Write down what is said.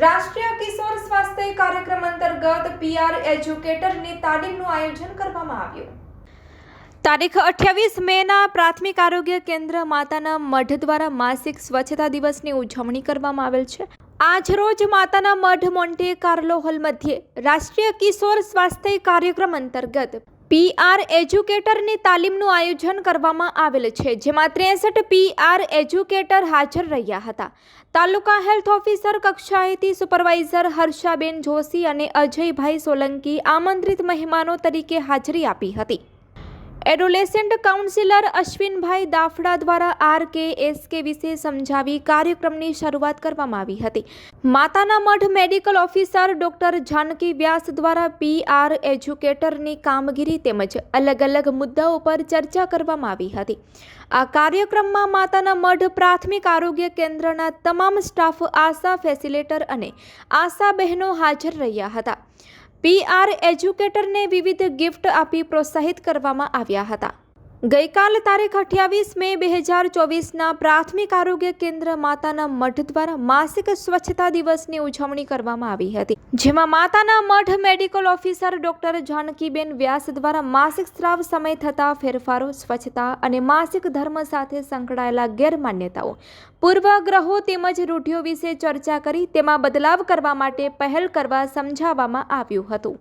રાષ્ટ્રીય કિશોર સ્વાસ્થ્ય કાર્યક્રમ અંતર્ગત પીઆર એજ્યુકેટરની તાલીમનું આયોજન કરવામાં આવ્યું. તારીખ અઠ્યાવીસ મેના પ્રાથમિક આરોગ્ય કેન્દ્ર માતાના મઢ દ્વારા માસિક સ્વચ્છતા દિવસની ઉજવણી કરવામાં આવેલ છે. આજરોજ માતાના મઢ મોન્ટે કાર્લો હોલ મધ્યે રાષ્ટ્રીય કિશોર સ્વાસ્થ્ય કાર્યક્રમ અંતર્ગત પીઆર એજ્યુકેટરની તાલીમનું આયોજન કરવામાં આવેલ છે, જેમાં ત્રેસઠ પીઆર એજ્યુકેટર હાજર રહ્યા હતા. તાલુકા હેલ્થ ઓફિસર, કક્ષાએથી સુપરવાઇઝર હર્ષાબેન જોશી અને અજયભાઈ સોલંકી આમંત્રિત મહેમાનો તરીકે હાજરી આપી હતી. એડોલેસન્ટ કાઉન્સિલર અશ્વિનભાઈ દાફડા દ્વારા આર કે એસ કે વિશે સમજાવી કાર્યક્રમની શરૂઆત કરવામાં આવી હતી. Matana Madh medical officer doctor Janki Vyas દ્વારા પીઆર એજ્યુકેટરની કામગીરી તેમજ અલગ અલગ મુદ્દાઓ પર ચર્ચા કરવામાં આવી હતી. આ કાર્યક્રમમાં માતાના મઢ પ્રાથમિક આરોગ્ય કેન્દ્રના તમામ સ્ટાફ આશા ફેસિલેટર અને આશા બહેનો હાજર રહ્યા હતા. પીઆર એજ્યુકેટરને વિવિધ ગિફ્ટ આપી પ્રોત્સાહિત કરવામાં આવ્યા હતા. ગઈકાલ તારીખ અઠ્યાવીસ મે બે હજાર ચોવીસના પ્રાથમિક આરોગ્ય કેન્દ્ર માતાના મઠ દ્વારા માસિક સ્વચ્છતા દિવસની ઉજવણી કરવામાં આવી હતી, જેમાં Matana Math medical officer doctor Jankiben Vyas દ્વારા માસિક સ્ત્રાવ સમય થતા ફેરફારો, સ્વચ્છતા અને માસિક ધર્મ સાથે સંકળાયેલા ગેરમાન્યતાઓ પૂર્વગ્રહો તેમજ રૂઢિઓ વિશે ચર્ચા કરી તેમાં બદલાવ કરવા માટે પહેલ કરવા સમજાવવામાં આવ્યું હતું.